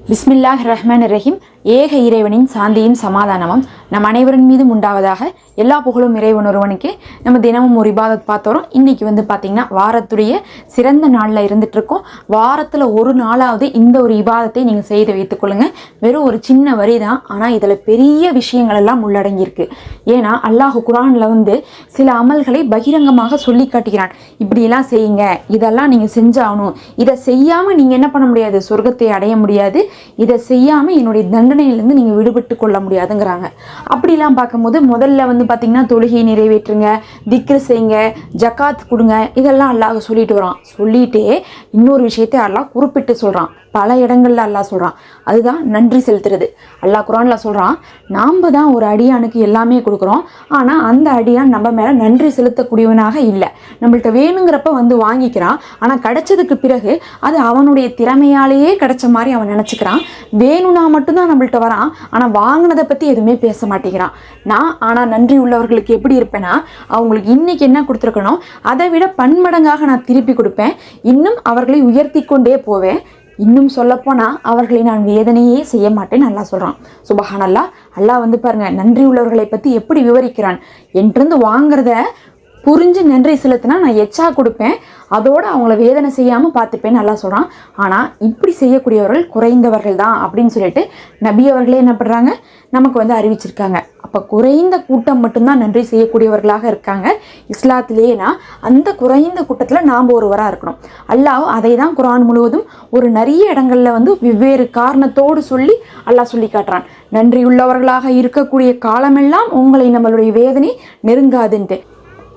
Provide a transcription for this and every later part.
பிஸ்மில்லாஹ் ரஹ்மான் ரஹீம். ஏக இறைவனின் சாந்தியும் சமாதானமும் நம் அனைவரின் மீதும் உண்டாவதாக எல்லா புகழும் இறைவன் ஒருவனுக்கு. நம்ம தினமும் ஒரு இபாதத் பார்த்தோம். இன்றைக்கி வந்து பார்த்திங்கன்னா வாரத்துடைய சிறந்த நாளில் இருந்துகிட்ருக்கோம் வாரத்தில் ஒரு நாளாவது இந்த ஒரு இபாதத்தை நீங்கள் செய்து வைத்துக்கொள்ளுங்கள் வெறும் ஒரு சின்ன வரி தான். ஆனால் இதில் பெரிய விஷயங்கள் எல்லாம் உள்ளடங்கியிருக்கு. ஏன்னா அல்லாஹ் குரானில் வந்து சில அமல்களை பகிரங்கமாக சொல்லி காட்டுகிறான். இப்படியெல்லாம் செய்யுங்க. இதெல்லாம் நீங்கள் செஞ்சாகணும். இதை செய்யாமல் நீங்கள் என்ன பண்ண முடியாது? சொர்க்கத்தை அடைய முடியாது. இதை செய்யாமல் என்னுடைய தண்டனையிலேருந்து நீங்கள் விடுபட்டு கொள்ள முடியாதுங்கிறாங்க. அப்படிலாம் பார்க்கும்போது முதல்ல வந்து பார்த்தீங்கன்னா தொழுகையை நிறைவேற்றுங்க திக்ரு செய்யுங்க ஜக்காத் கொடுங்க இதெல்லாம் அல்லாஹ் சொல்லிட்டு வரான். சொல்லிட்டே இன்னொரு விஷயத்தை அல்லாஹ் குறிப்பிட்டு சொல்கிறான் பல இடங்களில் அல்லாஹ் சொல்கிறான் அதுதான் நன்றி செலுத்துறது. அல்லாஹ் குரானில் சொல்கிறான் நாம் தான் ஒரு அடியானுக்கு எல்லாமே கொடுக்குறோம். ஆனால் அந்த அடியான் நம்ம மேலே நன்றி செலுத்தக்கூடியவனாக இல்லை. நம்மள்ட்ட வேணுங்கிறப்ப வந்து வாங்கிக்கிறான். ஆனால் கிடைச்சதுக்கு பிறகு அது அவனுடைய திறமையாலேயே கிடைச்ச மாதிரி அவன் நினச்சிக்கிறான். வேணும்னா மட்டும்தான் நம்மள்ட்ட வரான். ஆனால் வாங்கினதை பற்றி எதுவுமே பேச மாட்டேங்கிறான். நான் ஆனால் நன்றி உள்ளவர்களுக்கு எப்படி இருப்பேன்னா அவங்களுக்கு இன்னைக்கு என்ன கொடுத்துருக்கணும் அதை விட பன்மடங்காக நான் திருப்பி கொடுப்பேன். இன்னும் அவர்களை உயர்த்தி கொண்டே போவேன். இன்னும் சொல்லப்போனால் அவர்களை நான் வேதனையே செய்ய மாட்டேன் நல்லா சொல்கிறான் சுபஹான் அல்லா அல்லாஹ் வந்து பாருங்க நன்றி உள்ளவர்களை பற்றி எப்படி விவரிக்கிறான்? என்றிருந்து வாங்குறத புரிஞ்சு நன்றி செலுத்தினா நான் எச்சா கொடுப்பேன். அதோடு அவங்கள வேதனை செய்யாமல் பார்த்துப்பேன்னு நல்லா சொல்கிறான் ஆனால் இப்படி செய்யக்கூடியவர்கள் குறைந்தவர்கள் தான் அப்படின்னு சொல்லிட்டு நபி அவர்களே என்ன பண்ணுறாங்க நமக்கு வந்து அறிவிச்சிருக்காங்க. அப்போ குறைந்த கூட்டம் மட்டும்தான் நன்றி செய்யக்கூடியவர்களாக இருக்காங்க. இஸ்லாத்திலேனா அந்த குறைந்த கூட்டத்தில் நாம் ஒருவராக இருக்கணும். அல்லாஹ் அதை தான் குரான் முழுவதும் ஒரு நிறைய இடங்கள்ல வந்து வெவ்வேறு காரணத்தோடு சொல்லி அல்லாஹ் சொல்லி காட்டுறான். நன்றியுள்ளவர்களாக இருக்கக்கூடிய காலமெல்லாம் உங்களை நம்மளுடைய வேதனை நெருங்காதுன்ட்டு.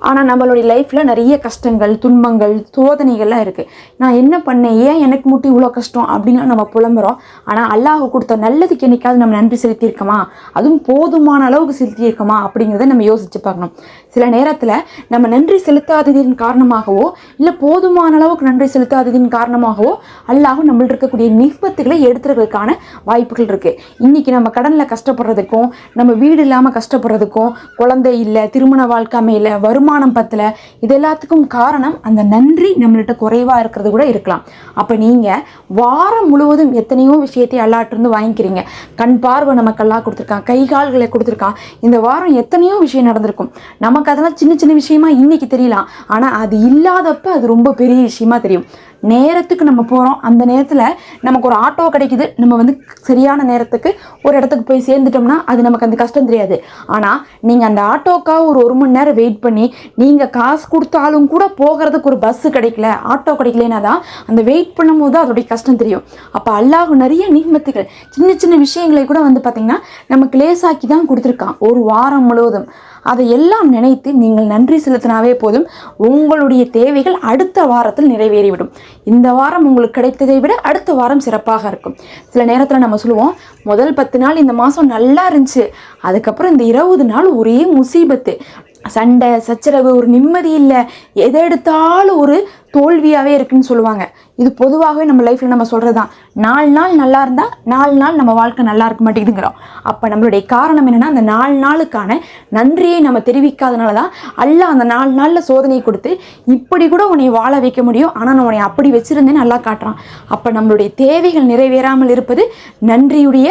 ஆனால் நம்மளுடைய லைஃப்பில் நிறைய கஷ்டங்கள் துன்பங்கள் சோதனைகள்லாம் இருக்குது நான் என்ன பண்ணேன்? ஏன் எனக்கு மட்டும் இவ்வளோ கஷ்டம்? அப்படின்லாம் நம்ம புலம்புறோம். ஆனால் அல்லாஹ் கொடுத்த நல்லதுக்கு என்னைக்காவது நம்ம நன்றி செலுத்தியிருக்கோமா? அதுவும் போதுமான அளவுக்கு செலுத்தியிருக்கோமா? அப்படிங்கிறத நம்ம யோசிச்சு பார்க்கணும். சில நேரத்தில் நம்ம நன்றி செலுத்தாததின் காரணமாகவோ இல்லை போதுமான அளவுக்கு நன்றி செலுத்தாததின் காரணமாகவோ அல்லாஹும் நம்மள்ட்ட இருக்கக்கூடிய நிபத்துகளை எடுத்துறதுக்கான வாய்ப்புகள் இருக்குது இன்றைக்கி நம்ம கடனில் கஷ்டப்படுறதுக்கும் நம்ம வீடு இல்லாமல் கஷ்டப்படுறதுக்கும் குழந்தை இல்லை திருமண வாழ்க்கை அமையல வருமானம் பத்தல இது எல்லாத்துக்கும் காரணம் அந்த நன்றி நம்மள்ட்ட குறைவாக இருக்கிறது கூட இருக்கலாம். அப்போ நீங்கள் வாரம் முழுவதும் எத்தனையோ விஷயத்தை அல்லாட்டிருந்து வாங்கிக்கிறீங்க. கண் பார்வை நமக்கு எல்லாம் கொடுத்துருக்கான் கை கால்களை கொடுத்துருக்கான். இந்த வாரம் எத்தனையோ விஷயம் நடந்திருக்கும். நம்ம நமக்கு அதெல்லாம் சின்ன சின்ன விஷயமா இன்றைக்கி தெரியலாம். ஆனால் அது இல்லாதப்ப அது ரொம்ப பெரிய விஷயமா தெரியும். நேரத்துக்கு நம்ம போகிறோம் அந்த நேரத்தில் நமக்கு ஒரு ஆட்டோ கிடைக்குது. நம்ம வந்து சரியான நேரத்துக்கு ஒரு இடத்துக்கு போய் சேர்ந்துட்டோம்னா அது நமக்கு அந்த கஷ்டம் தெரியாது. ஆனால் நீங்கள் அந்த ஆட்டோக்காக ஒரு ஒரு மணி நேரம் வெயிட் பண்ணி நீங்கள் காசு கொடுத்தாலும் கூட போகிறதுக்கு ஒரு பஸ்ஸு கிடைக்கல ஆட்டோ கிடைக்கலனா தான் அந்த வெயிட் பண்ணும்போது அதோடைய கஷ்டம் தெரியும். அப்போ அல்லாஹ் நிறைய நியமத்துகள் சின்ன சின்ன விஷயங்களை கூட வந்து பார்த்திங்கன்னா நமக்கு லேசாக்கி தான் கொடுத்துருக்கான். ஒரு வாரம் முழுவதும். அதை எல்லாம் நினைத்து நீங்கள் நன்றி செலுத்தினாவே போதும். உங்களுடைய தேவைகள் அடுத்த வாரத்தில் நிறைவேறிவிடும். இந்த வாரம் உங்களுக்கு கிடைத்ததை விட அடுத்த வாரம் சிறப்பாக இருக்கும். சில நேரத்தில் நம்ம சொல்லுவோம் முதல் பத்து நாள் இந்த மாதம் நல்லா இருந்துச்சு. அதுக்கப்புறம் இந்த இருபது நாள் ஒரே முசீபத்து. சண்டை சச்சரவு ஒரு நிம்மதி இல்லை. எதை எடுத்தாலும் ஒரு தோல்வியாகவே இருக்குன்னு சொல்லுவாங்க. இது பொதுவாகவே நம்ம லைஃப்பில் நம்ம சொல்கிறது தான் நாலு நாள் நல்லா இருந்தால் நாலு நாள் நம்ம வாழ்க்கை நல்லா இருக்க மாட்டேங்குதுங்கிறோம். அப்போ நம்மளுடைய காரணம் என்னென்னா அந்த நாலு நாளுக்கான நன்றியை நம்ம தெரிவிக்காதனால தான் அல்ல அந்த நாலு நாளில் சோதனையை கொடுத்து இப்படி கூட உன்னை வாழ வைக்க முடியும். ஆனால் நான் உன்னை அப்படி வச்சுருந்தேன்னு நல்லா காட்டுறான். அப்போ நம்மளுடைய தேவைகள் நிறைவேறாமல் இருப்பது நன்றியுடைய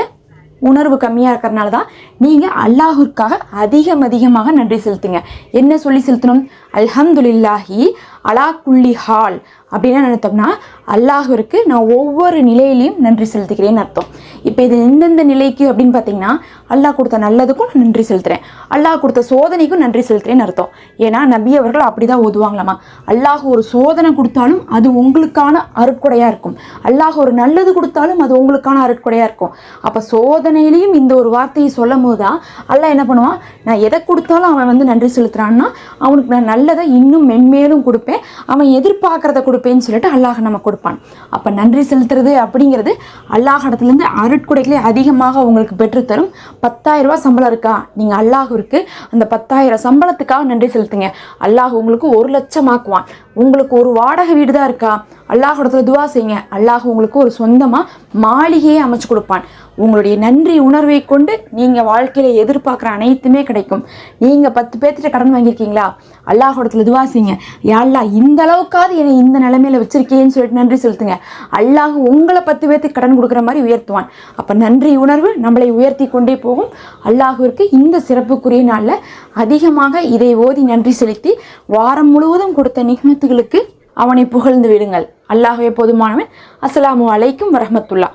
உணர்வு கம்மியாக இருக்கிறனால தான் நீங்கள் அல்லாஹுக்காக அதிகம் அதிகமாக நன்றி செலுத்துங்க. என்ன சொல்லி செலுத்தணும்? அல்ஹம்துலில்லாஹி அலா குள்ளி ஹால் அப்படின்னு நினைத்தோம்னா அல்லாஹிற்கு நான் ஒவ்வொரு நிலையிலையும் நன்றி செலுத்துகிறேன்னு அர்த்தம். இப்போ இது எந்தெந்த நிலைக்கு அப்படின்னு பார்த்தீங்கன்னா அல்லாஹ் கொடுத்த நல்லதுக்கும் நான் நன்றி செலுத்துகிறேன் அல்லாஹ் கொடுத்த சோதனைக்கும் நன்றி செலுத்துகிறேன்னு அர்த்தம். ஏன்னா நபி அவர்கள் அப்படி தான் ஓதுவாங்களாமா? அல்லாஹ் ஒரு சோதனை கொடுத்தாலும் அது உங்களுக்கான அருட்கொடையாக இருக்கும். அல்லாஹ் ஒரு நல்லது கொடுத்தாலும் அது உங்களுக்கான அருட்கொடையாக இருக்கும். அப்போ சோதனையிலையும் இந்த ஒரு வார்த்தையை சொல்லும் போது தான் அல்லாஹ் என்ன பண்ணுவான்? நான் எதை கொடுத்தாலும் அவன் வந்து நன்றி செலுத்துகிறான்னா அவனுக்கு நான் நல்லதை இன்னும் மென்மேலும் கொடுப்பேன். அவன் எதிர்பார்க்கறத கொடுப்பேன்னு சொல்லிட்டு அல்லாஹ் நம்ம கொடுப்பான். அப்போ நன்றி செலுத்துறது அப்படிங்கிறது அல்லாஹ் இடத்துலேருந்து அருட்கொடைகளே அதிகமாக உங்களுக்கு பெற்றுத்தரும். பத்தாயிரரூபா சம்பளம் இருக்கா? நீங்கள் அல்லாஹ்விற்கு அந்த பத்தாயிரம் சம்பளத்துக்காக நன்றி செலுத்துங்க. அல்லாஹ் உங்களுக்கு ஒரு லட்சம் ஆக்குவான் உங்களுக்கு ஒரு வாடகை வீடு தான் இருக்கா அல்லாஹிடத்துல துவா செய்யுங்க. அல்லாஹ் உங்களுக்கு ஒரு சொந்தமாக மாளிகையை அமைச்சு கொடுப்பான். உங்களுடைய நன்றி உணர்வை கொண்டு நீங்கள் வாழ்க்கையில் எதிர்பார்க்குற அனைத்துமே கிடைக்கும். நீங்கள் பத்து பேர்த்திட்ட கடன் வாங்கியிருக்கீங்களா? அல்லாஹிடத்துல துவா செய்யுங்க. யாழ்லா இந்த அளவுக்காவது என்னை இந்த நிலைமையில வச்சிருக்கேன்னு சொல்லிட்டு நன்றி செலுத்துங்க. அல்லாஹ் உங்களை பத்து பேர்த்துக்கு கடன் கொடுக்குற மாதிரி உயர்த்துவான். அப்போ நன்றி உணர்வு நம்மளை உயர்த்தி கொண்டே போகும். அல்லாஹுவிற்கு இந்த சிறப்புக்குரிய நாளில் அதிகமாக இதை ஓதி நன்றி செலுத்தி வாரம் முழுவதும் கொடுத்த நிகமத்துகளுக்கு அவனை புகழ்ந்து விடுங்கள். அல்லாஹே போதுமானவன் அஸ்லாம் அலைக்கும் வரமத்துல்லா